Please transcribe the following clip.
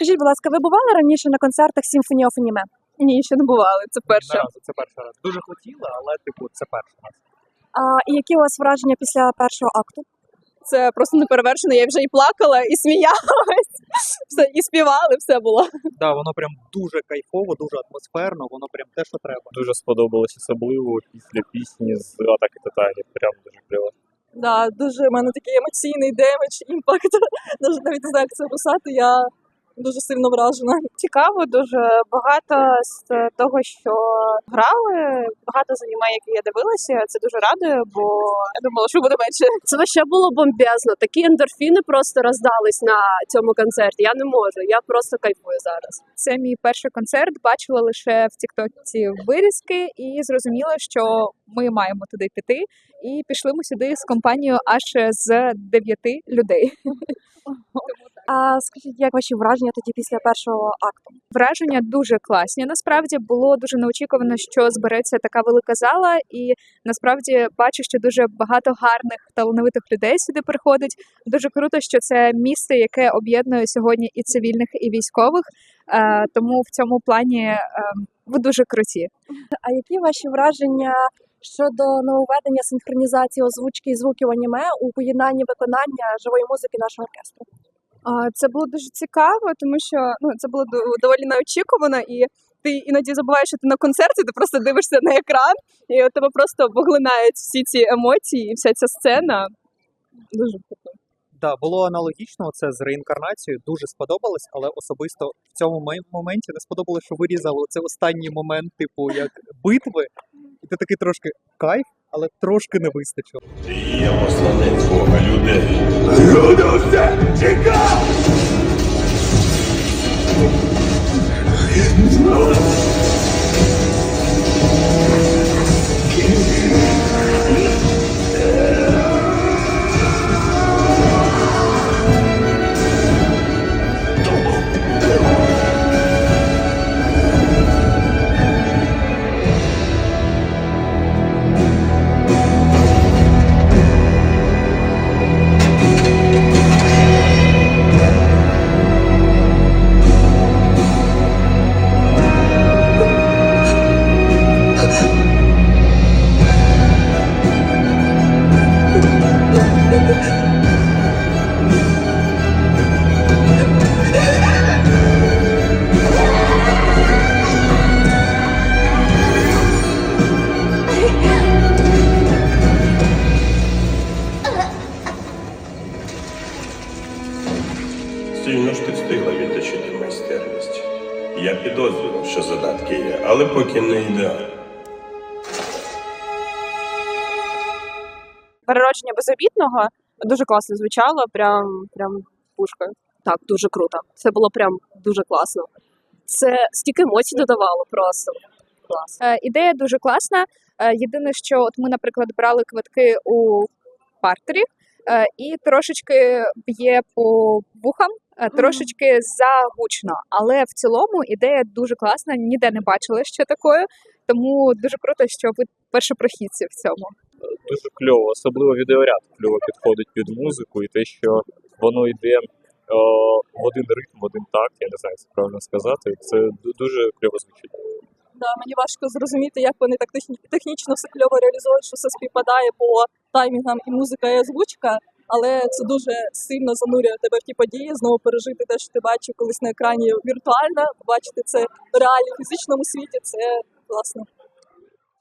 Скажіть, будь ласка, ви бували раніше на концертах Symphony of Anime? Ні, ще не бували. Це перше. Наразі це перший раз. Дуже хотіла, але типу це перший раз. А, і які у вас враження після першого акту? Це просто неперевершено. Я вже і плакала, і сміялась, все, і співали, все було. Да, воно прям дуже кайфово, дуже атмосферно, воно прям те, що треба. дуже сподобалось, особливо після пісні з атаки титанів. Прям дуже кльово. Да, дуже в мене такий емоційний демедж, імпакт. Навіть навіть не знаю, як це описати. Я дуже сильно вражена. цікаво, дуже багато з того, що грали, багато з аніме, які я дивилася. Це дуже радує, бо я думала, що буде менше. Це ще було бомбезно. Такі ендорфіни просто роздались на цьому концерті. Я не можу. Я просто кайфую зараз. Це мій перший концерт. Бачила лише в Тіктоці вирізки, і зрозуміла, що ми маємо туди піти. І пішли ми сюди з компанією аж з дев'яти людей. А скажіть, як ваші враження тоді після першого акту? Враження дуже класні. Насправді було дуже неочікувано, що збереться така велика зала, і насправді бачу, що дуже багато гарних талановитих людей сюди приходить. Дуже круто, що це місце, яке об'єднує сьогодні і цивільних, і військових. Е, тому в цьому плані е, ви дуже круті. А які ваші враження щодо нововведення синхронізації озвучки і звуків аніме у поєднанні виконання живої музики нашого оркестру? А, Це було дуже цікаво, тому що ну це було доволі неочікувано, і ти іноді забуваєш, що ти на концерті, ти просто дивишся на екран, і у тебе просто поглинають всі ці емоції, і вся ця сцена. Дуже круто. Да, було аналогічно це з реінкарнацією. Дуже сподобалось, але особисто в цьому моменті не сподобалось, що вирізали це останній момент, типу як битви, і ти такий трошки кайф, але трошки не вистачило. Ти є посланець Сильно ж ти встигла відточити майстерність. Я підозрював, що задатки є, але поки не ідеально. Переродження безобітного дуже класно звучало, прям прям пушка. Так, дуже круто. Це було прям дуже класно. Це стільки емоцій додавало просто. Клас. Е, ідея дуже класна. Е, єдине, що от ми, наприклад, брали квитки у партері, е, і трошечки б'є по вухам, трошечки загучно. Але в цілому ідея дуже класна. Ніде не бачили ще такої. Тому дуже круто, що ви першопрохідці в цьому. Дуже кльово, особливо відеоряд кльово підходить під музику, і те, що воно йде е, в один ритм, в один такт, я не знаю, як це правильно сказати. Це дуже кльово звучить. Да, мені важко зрозуміти, як вони так техні- технічно все кльово реалізують, що все співпадає по таймінгам і музика, і озвучка. Але це дуже сильно занурює тебе в ті події, знову пережити те, що ти бачив колись на екрані віртуально, побачити це в фізичному світі. Це класно.